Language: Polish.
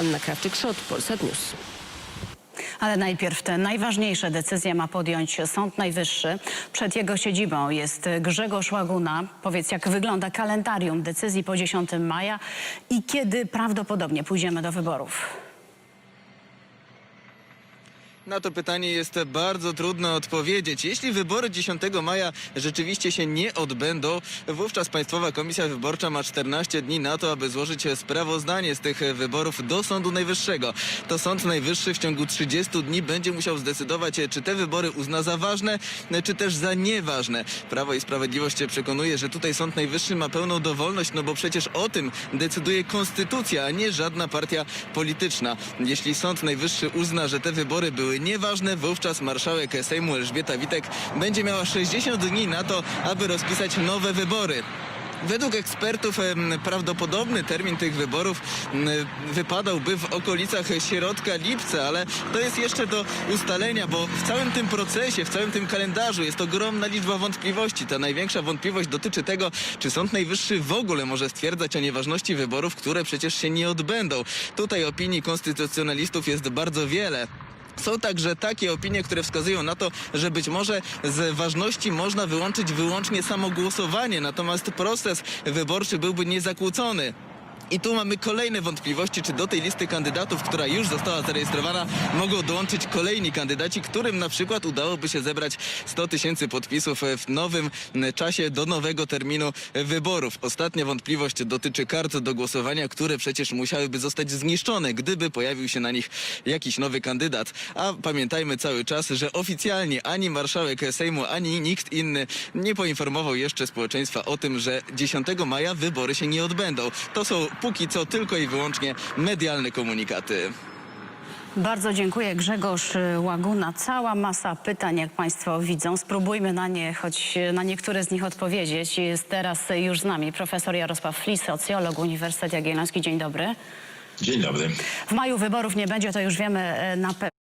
Anna Krawczyk-Szot, Polsat News. Ale najpierw te najważniejsze decyzje ma podjąć Sąd Najwyższy. Przed jego siedzibą jest Grzegorz Łaguna. Powiedz, jak wygląda kalendarium decyzji po 10 maja i kiedy prawdopodobnie pójdziemy do wyborów? Na to pytanie jest bardzo trudno odpowiedzieć. Jeśli wybory 10 maja rzeczywiście się nie odbędą, wówczas Państwowa Komisja Wyborcza ma 14 dni na to, aby złożyć sprawozdanie z tych wyborów do Sądu Najwyższego. To Sąd Najwyższy w ciągu 30 dni będzie musiał zdecydować, czy te wybory uzna za ważne, czy też za nieważne. Prawo i Sprawiedliwość przekonuje, że tutaj Sąd Najwyższy ma pełną dowolność, no bo przecież o tym decyduje konstytucja, a nie żadna partia polityczna. Jeśli Sąd Najwyższy uzna, że te wybory były nieważne, wówczas marszałek Sejmu Elżbieta Witek będzie miała 60 dni na to, aby rozpisać nowe wybory. Według ekspertów prawdopodobny termin tych wyborów wypadałby w okolicach środka lipca, ale to jest jeszcze do ustalenia, bo w całym tym procesie, w całym tym kalendarzu jest ogromna liczba wątpliwości. Ta największa wątpliwość dotyczy tego, czy Sąd Najwyższy w ogóle może stwierdzać o nieważności wyborów, które przecież się nie odbędą. Tutaj opinii konstytucjonalistów jest bardzo wiele. Są także takie opinie, które wskazują na to, że być może z ważności można wyłączyć wyłącznie samo głosowanie, natomiast proces wyborczy byłby niezakłócony. I tu mamy kolejne wątpliwości, czy do tej listy kandydatów, która już została zarejestrowana, mogą dołączyć kolejni kandydaci, którym na przykład udałoby się zebrać 100 tysięcy podpisów w nowym czasie do nowego terminu wyborów. Ostatnia wątpliwość dotyczy kart do głosowania, które przecież musiałyby zostać zniszczone, gdyby pojawił się na nich jakiś nowy kandydat. A pamiętajmy cały czas, że oficjalnie ani marszałek Sejmu, ani nikt inny nie poinformował jeszcze społeczeństwa o tym, że 10 maja wybory się nie odbędą. To są póki co tylko i wyłącznie medialne komunikaty. Bardzo dziękuję Grzegorz Łaguna. Cała masa pytań, jak Państwo widzą. Spróbujmy na nie, choć na niektóre z nich odpowiedzieć. Jest teraz już z nami profesor Jarosław Flis, socjolog Uniwersytet Jagielloński. Dzień dobry. Dzień dobry. W maju wyborów nie będzie, to już wiemy e, na pewno.